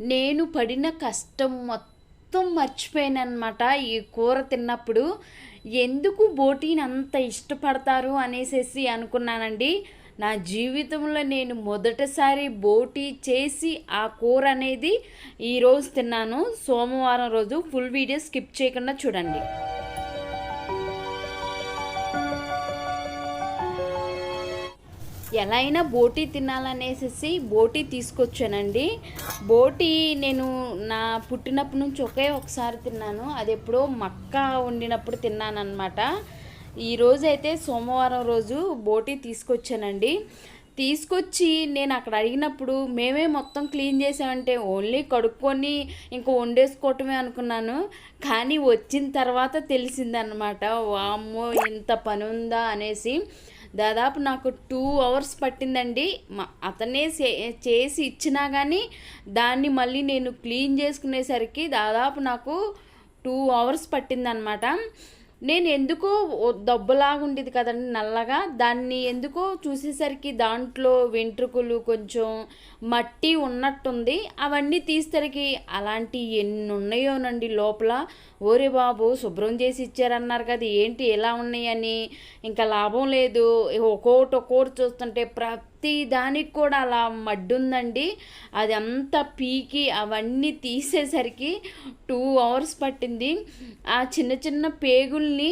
నేను పడిన కష్టం మొత్తం మర్చిపోయానమాట ఈ కూర తిన్నప్పుడు. ఎందుకు బోటీని అంత ఇష్టపడతారు అనేసేసి అనుకున్నానండి. నా జీవితంలో నేను మొదటిసారి బోటీ చేసి ఆ కూర అనేది ఈరోజు తిన్నాను. సోమవారం రోజు ఫుల్ వీడియో స్కిప్ చేయకుండా చూడండి. ఎలా అయినా బోటీ తినాలనేసి బోటీ తీసుకొచ్చానండి. బోటీ నేను నా పుట్టినప్పటి నుంచి ఒకే ఒకసారి తిన్నాను. అది ఎప్పుడో మక్క వండినప్పుడు తిన్నానమాట ఈరోజు అయితే సోమవారం రోజు బోటీ తీసుకొచ్చానండి. తీసుకొచ్చి నేను అక్కడ అడిగినప్పుడు మేమే మొత్తం క్లీన్ చేసామంటే ఓన్లీ కడుక్కొని ఇంక వండేసుకోవటమే అనుకున్నాను. కానీ వచ్చిన తర్వాత తెలిసిందనమాట వామ్మో ఇంత పని ఉందా అనేసి. దాదాపు నాకు టూ అవర్స్ పట్టిందండి. మా అతనే చేసి ఇచ్చినా కానీ దాన్ని మళ్ళీ నేను క్లీన్ చేసుకునేసరికి దాదాపు నాకు టూ అవర్స్ పట్టిందనమాట. నేను ఎందుకో దెబ్బలాగా ఉండేది కదండి నల్లగా. దాన్ని ఎందుకో చూసేసరికి దాంట్లో వెంట్రుకలు కొంచెం మట్టి ఉన్నట్టుంది. అవన్నీ తీసేసరికి అలాంటి ఎన్ని ఉన్నాయోనండి లోపల. ఓరే బాబు శుభ్రం చేసి ఇచ్చారన్నారు కదా ఏంటి ఎలా ఉన్నాయని? ఇంకా లాభం లేదు. ఒక్కోటి ఒక్కోటి చూస్తుంటే ప్ర ప్రతి దానికి కూడా అలా మడ్డుందండి. అది అంతా పీకి అవన్నీ తీసేసరికి టూ అవర్స్ పట్టింది. ఆ చిన్న చిన్న పేగుల్ని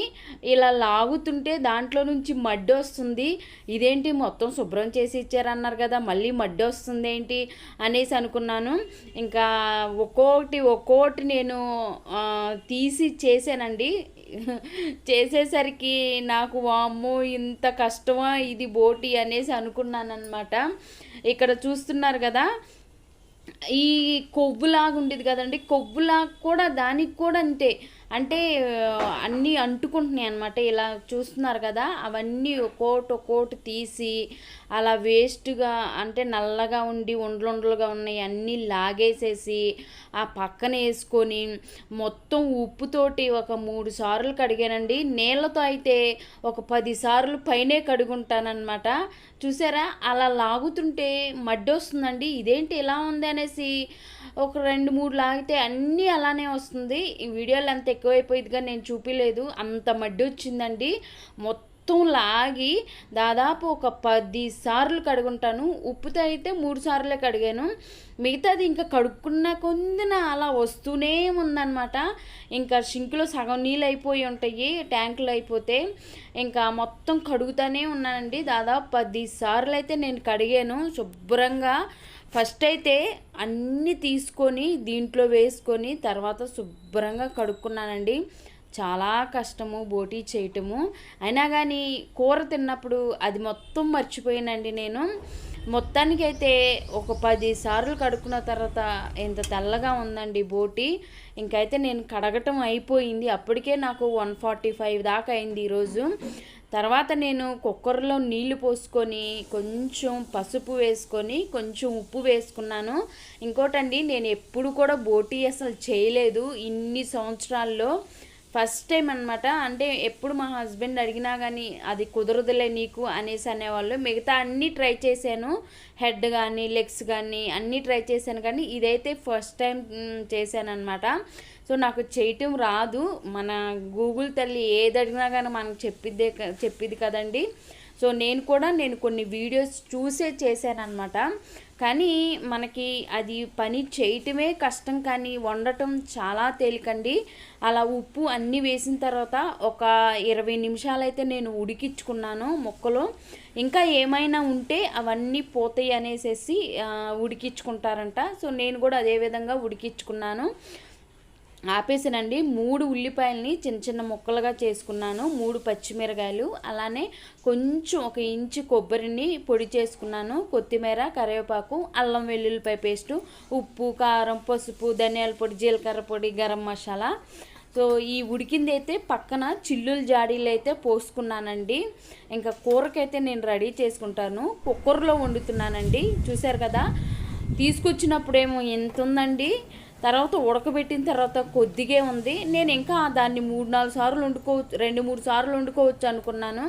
ఇలా లాగుతుంటే దాంట్లో నుంచి మడ్డు వస్తుంది. ఇదేంటి మొత్తం శుభ్రం చేసి ఇచ్చారన్నారు కదా మళ్ళీ మడ్డు వస్తుంది ఏంటి అనేసి అనుకున్నాను. ఇంకా ఒక్కొక్కటి ఒక్కోటి నేను తీసి చేశానండి. చేసేసరికి నాకు వామ్మో ఇంత కష్టమా ఇది బోటి అనేసి అనుకున్నాను అనమాట ఇక్కడ చూస్తున్నారు కదా ఈ కొవ్వులాగా ఉండేది కదండి. కొవ్వులాగా కూడా దానికి కూడా అంతే. అంటే అన్నీ అంటుకుంటున్నాయి అనమాట ఇలా చూస్తున్నారు కదా అవన్నీ ఒక్కోటి ఒక్కోటి తీసి అలా వేస్ట్గా అంటే నల్లగా ఉండి ఉండలుండలుగా ఉన్నాయి అన్నీ లాగేసేసి ఆ పక్కన వేసుకొని మొత్తం ఉప్పుతోటి ఒక మూడు సార్లు కడిగానండి. నీళ్ళతో అయితే ఒక పది సార్లు పైనే కడుగుంటానమాట చూసారా? అలా లాగుతుంటే మడ్డి వస్తుందండి. ఇదేంటి ఎలా ఉంది అనేసి ఒక రెండు మూడు లాగితే అన్నీ అలానే వస్తుంది. ఈ వీడియోలో అంత ఎక్కువైపోయిందిగా నేను చూపించలేదు అంత మడ్డి వచ్చిందండి. మొత్తం లాగి దాదాపు ఒక పది సార్లు కడుగుంటాను. ఉప్పుతో అయితే మూడు సార్లే కడిగాను. మిగతాది ఇంకా కడుక్కున్న కొందిన అలా వస్తూనే ఉందన్నమాట. ఇంకా సింక్లో సగం నీళ్ళు అయిపోయి ఉంటాయి ట్యాంకులు అయిపోతే. ఇంకా మొత్తం కడుగుతూనే ఉన్నానండి. దాదాపు పది సార్లు అయితే నేను కడిగాను శుభ్రంగా. ఫస్ట్ అయితే అన్నీ తీసుకొని దీంట్లో వేసుకొని తర్వాత శుభ్రంగా కడుక్కున్నానండి. చాలా కష్టము బోటీ చేయటము. అయినా కానీ కూర తిన్నప్పుడు అది మొత్తం మర్చిపోయానండి నేను. మొత్తానికైతే ఒక పది సార్లు కడుక్కున్న తర్వాత ఎంత తెల్లగా ఉందండి బోటి. ఇంకైతే నేను కడగటం అయిపోయింది. అప్పటికే నాకు వన్ ఫార్టీ ఫైవ్ దాకా అయింది ఈరోజు. తర్వాత నేను కుక్కర్లో నీళ్ళు పోసుకొని కొంచెం పసుపు వేసుకొని కొంచెం ఉప్పు వేసుకున్నాను. ఇంకోటండి నేను ఎప్పుడు కూడా బోటీ అసలు చేయలేదు. ఇన్ని సంవత్సరాల్లో ఫస్ట్ టైం అనమాట అంటే ఎప్పుడు మా హస్బెండ్ అడిగినా కానీ అది కుదరదులే నీకు అనేసి అనేవాళ్ళు. మిగతా అన్నీ ట్రై చేశాను. హెడ్ కానీ లెగ్స్ కానీ అన్నీ ట్రై చేశాను. కానీ ఇదైతే ఫస్ట్ టైం చేశాను అనమాట సో నాకు చేయటం రాదు. మన గూగుల్ తల్లి ఏది అడిగినా కానీ మనకు చెప్పిద్దే చెప్పిద్ది కదండి. సో నేను కూడా నేను కొన్ని వీడియోస్ చూసే చేశానమాట కానీ మనకి అది పని చేయటమే కష్టం కానీ వండటం చాలా తేలికండి. అలా ఉప్పు అన్నీ వేసిన తర్వాత ఒక ఇరవై నిమిషాలు అయితే నేను ఉడికించుకున్నాను మొక్కలో. ఇంకా ఏమైనా ఉంటే అవన్నీ పోతాయి అనేసి ఉడికించుకుంటారంట. సో నేను కూడా అదే విధంగా ఉడికించుకున్నాను. ఆపేసానండి మూడు ఉల్లిపాయలని చిన్న చిన్న ముక్కలుగా చేసుకున్నాను. మూడు పచ్చిమిరకాయలు అలానే కొంచెం ఒక ఇంచు కొబ్బరిని పొడి చేసుకున్నాను. కొత్తిమీర కరివేపాకు అల్లం వెల్లుల్లిపాయ పేస్టు ఉప్పు కారం పసుపు ధనియాల పొడి జీలకర్ర పొడి గరం మసాలా. సో ఈ ఉడికింది అయితే పక్కన చిల్లుల జాడీలు అయితే పోసుకున్నానండి. ఇంకా కూరకైతే నేను రెడీ చేసుకుంటాను. కుక్కర్లో వండుతున్నానండి. చూసారు కదా? తీసుకొచ్చినప్పుడేమో ఎంత ఉందండి తర్వాత ఉడకబెట్టిన తర్వాత కొద్దిగా ఉంది. నేను ఇంకా దాన్ని మూడు నాలుగు సార్లు వండుకోవచ్చు రెండు మూడు సార్లు వండుకోవచ్చు అనుకున్నాను.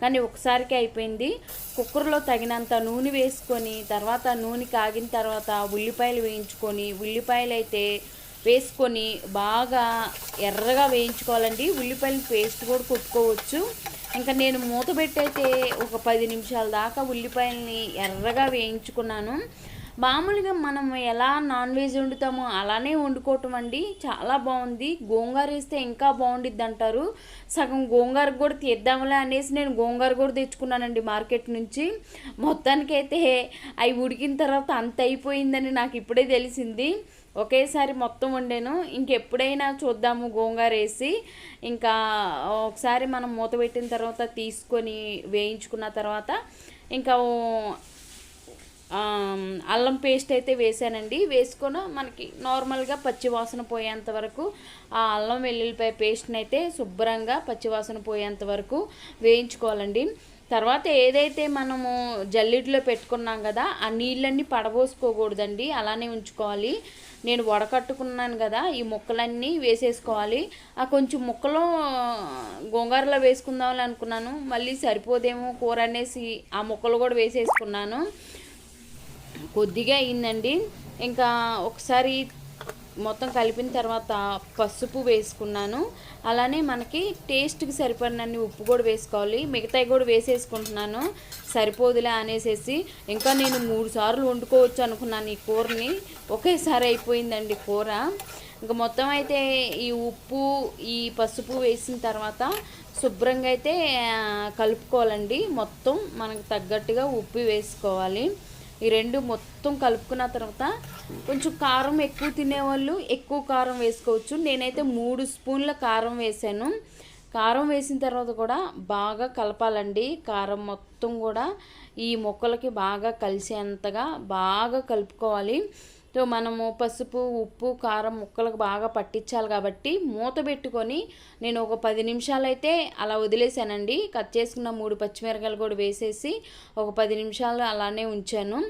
కానీ ఒకసారికి అయిపోయింది. కుక్కర్లో తగినంత నూనె వేసుకొని తర్వాత నూనె కాగిన తర్వాత ఉల్లిపాయలు వేయించుకొని ఉల్లిపాయలు అయితే వేసుకొని బాగా ఎర్రగా వేయించుకోవాలండి. ఉల్లిపాయలు పేస్ట్ కూడా కొట్టుకోవచ్చు. ఇంకా నేను మూత పెట్టయితే ఒక పది నిమిషాల దాకా ఉల్లిపాయలని ఎర్రగా వేయించుకున్నాను. మామూలుగా మనం ఎలా నాన్ వెజ్ వండుతామో అలానే వండుకోవటం అండి. చాలా బాగుంది. గోంగూర వేస్తే ఇంకా బాగుండిద్ది అంటారు. సగం గోంగూర కూడా తీద్దాంలే అనేసి నేను గోంగూర కూడా తెచ్చుకున్నానండి మార్కెట్ నుంచి. మొత్తానికైతే అవి ఉడికిన తర్వాత అంత అయిపోయిందని నాకు ఇప్పుడే తెలిసింది. ఒకేసారి మొత్తం వండాను. ఇంకెప్పుడైనా చూద్దాము గోంగూర వేసి. ఇంకా ఒకసారి మనం మూత పెట్టిన తర్వాత తీసుకొని వేయించుకున్న తర్వాత ఇంకా అల్లం పేస్ట్ అయితే వేసానండి. వేసుకొని మనకి నార్మల్గా పచ్చివాసన పోయేంత వరకు ఆ అల్లం వెల్లుల్లిపాయ పేస్ట్ని అయితే శుభ్రంగా పచ్చివాసన పోయేంత వరకు వేయించుకోవాలండి. తర్వాత ఏదైతే మనము జల్లిడిలో పెట్టుకున్నాం కదా ఆ నీళ్ళన్నీ పడబోసుకోకూడదండి. అలానే ఉంచుకోవాలి. నేను వడకట్టుకున్నాను కదా ఈ ముక్కలన్నీ వేసేసుకోవాలి. ఆ కొంచెం ముక్కలు గోంగారలో వేసుకుందామని అనుకున్నాను. మళ్ళీ సరిపోదేమో కూర అనేసి ఆ ముక్కలు కూడా వేసేసుకున్నాను. కొద్దిగా అయిందండి. ఇంకా ఒకసారి మొత్తం కలిపిన తర్వాత పసుపు వేసుకున్నాను. అలానే మనకి టేస్ట్కి సరిపడినన్ని ఉప్పు కూడా వేసుకోవాలి. మిగతాయి కూడా వేసేసుకుంటున్నాను. సరిపోదులే అనేసేసి. ఇంకా నేను మూడు సార్లు వండుకోవచ్చు అనుకున్నాను ఈ కూరని. ఒకేసారి అయిపోయిందండి కూర. ఇంకా మొత్తం అయితే ఈ ఉప్పు ఈ పసుపు వేసిన తర్వాత శుభ్రంగా అయితే కలుపుకోవాలండి. మొత్తం మనకు తగ్గట్టుగా ఉప్పు వేసుకోవాలి. ఈ రెండు మొత్తం కలుపుకున్న తర్వాత కొంచెం కారం ఎక్కువ తినేవాళ్ళు ఎక్కువ కారం వేసుకోవచ్చు. నేనైతే మూడు స్పూన్ల కారం వేసాను. కారం వేసిన తర్వాత కూడా బాగా కలపాలండి. కారం మొత్తం కూడా ఈ మొక్కలకి బాగా కలిసేంతగా బాగా కలుపుకోవాలి. మనము పసుపు ఉప్పు కారం ముక్కలకు బాగా పట్టించాలి కాబట్టి మూత పెట్టుకొని నేను ఒక పది నిమిషాలు అయితే అలా వదిలేసానండి. కట్ చేసుకున్న మూడు పచ్చిమిరకాయలు కూడా వేసేసి ఒక పది నిమిషాలు అలానే ఉంచాను.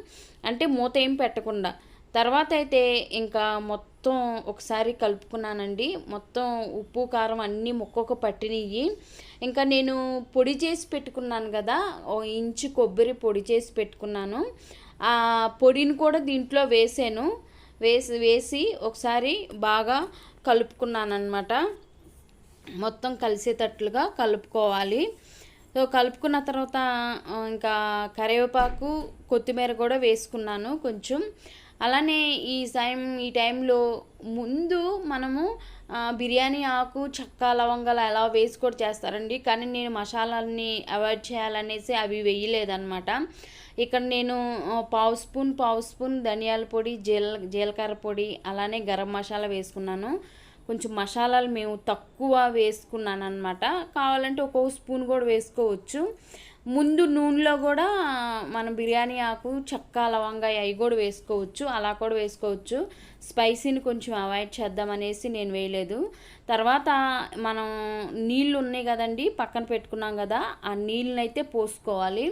అంటే మూత ఏం పెట్టకుండా. తర్వాత అయితే ఇంకా మొత్తం ఒకసారి కలుపుకున్నానండి. మొత్తం ఉప్పు కారం అన్నీ ముక్కకు పట్టినవి ఇంకా నేను పొడి చేసి పెట్టుకున్నాను కదా. ఓ ఇంచు కొబ్బరి పొడి చేసి పెట్టుకున్నాను. ఆ పొడిని కూడా దీంట్లో వేసాను. వేసి వేసి ఒకసారి బాగా కలుపుకున్నాను అనమాట మొత్తం కలిసేటట్లుగా కలుపుకోవాలి. సో కలుపుకున్న తర్వాత ఇంకా కరివేపాకు కొత్తిమీర కూడా వేసుకున్నాను కొంచెం. అలానే ఈ టైం ఈ టైంలో ముందు మనము బిర్యానీ ఆకు చక్క లవంగాలు ఎలా వేసి కూడా చేస్తారండి. కానీ నేను మసాలాలని అవాయిడ్ చేయాలనేసి అవి వేయలేదనమాట ఇక్కడ నేను పావు స్పూన్ పావు స్పూన్ ధనియాల పొడి జీల జీలకర్ర పొడి అలానే గరం మసాలా వేసుకున్నాను. కొంచెం మసాలాలు మేము తక్కువ వేసుకున్నాను అనమాట కావాలంటే ఒక్కొక్క స్పూన్ కూడా వేసుకోవచ్చు. ముందు నూనెలో కూడా మనం బిర్యానీ ఆకు చక్క లవంగా అవి కూడా వేసుకోవచ్చు. అలా కూడా వేసుకోవచ్చు. స్పైసీని కొంచెం అవాయిడ్ చేద్దామనేసి నేను వేయలేదు. తర్వాత మనం నీళ్ళు ఉన్నాయి కదండి పక్కన పెట్టుకున్నాం కదా ఆ నీళ్ళనైతే పోసుకోవాలి.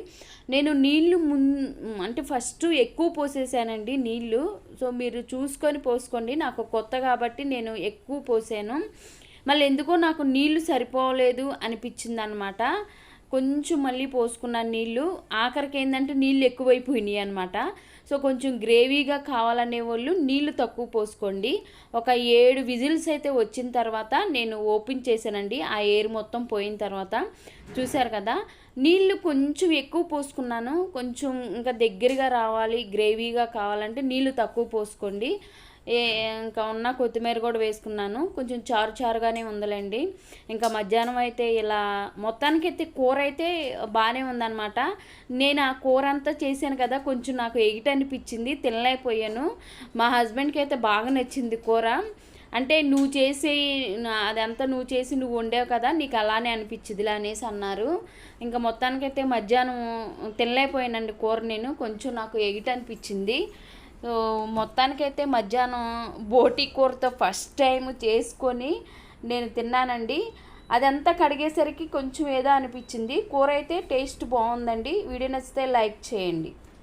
నేను నీళ్ళు మున్ అంటే ఫస్ట్ ఎక్కువ పోసేసానండి నీళ్ళు. సో మీరు చూసుకొని పోసుకోండి. నాకు కొత్త కాబట్టి నేను ఎక్కువ పోసాను. మళ్ళీ ఎందుకో నాకు నీళ్ళు సరిపోలేదు అనిపించింది అనమాట కొంచెం మళ్ళీ పోసుకున్న నీళ్ళు ఆఖరికి ఏంటంటే నీళ్ళు ఎక్కువైపోయినాయి అనమాట సో కొంచెం గ్రేవీగా కావాలనే వాళ్ళు నీళ్ళు తక్కువ పోసుకోండి. ఒక ఏడు విజిల్స్ అయితే వచ్చిన తర్వాత నేను ఓపెన్ చేశానండి. ఆ ఎయిర్ మొత్తం పోయిన తర్వాత చూశారు కదా నీళ్ళు కొంచెం ఎక్కువ పోసుకున్నాను. కొంచెం ఇంకా దగ్గరగా రావాలి గ్రేవీగా కావాలంటే నీళ్ళు తక్కువ పోసుకోండి. ఇంకా ఉన్న కొత్తిమీర కూడా వేసుకున్నాను. కొంచెం చారు చారుగానే ఉందిలేండి. ఇంకా మధ్యాహ్నం అయితే ఇలా మొత్తానికి అయితే కూర అయితే బాగానే ఉందన్నమాట. నేను ఆ కూర అంతా చేశాను కదా కొంచెం నాకు ఎగిట్ అనిపించింది తినలేకపోయాను. మా హస్బెండ్కి అయితే బాగా నచ్చింది కూర. అంటే నువ్వు చేసి అదంతా నువ్వు చేసి నువ్వు వండావు కదా నీకు అలానే అనిపించిందిలా అనేసి అన్నారు. ఇంకా మొత్తానికైతే మధ్యాహ్నం తినలేకపోయానండి కూర నేను. కొంచెం నాకు ఎగిట్ అనిపించింది. సో మొత్తానికైతే మధ్యాహ్నం బోటి కూరతో ఫస్ట్ టైం చేసుకొని నేను తిన్నానండి. అదంతా కడిగేసరికి కొంచెం ఏదో అనిపించింది. కూర అయితే టేస్ట్ బాగుందండి. వీడియో నచ్చితే లైక్ చేయండి.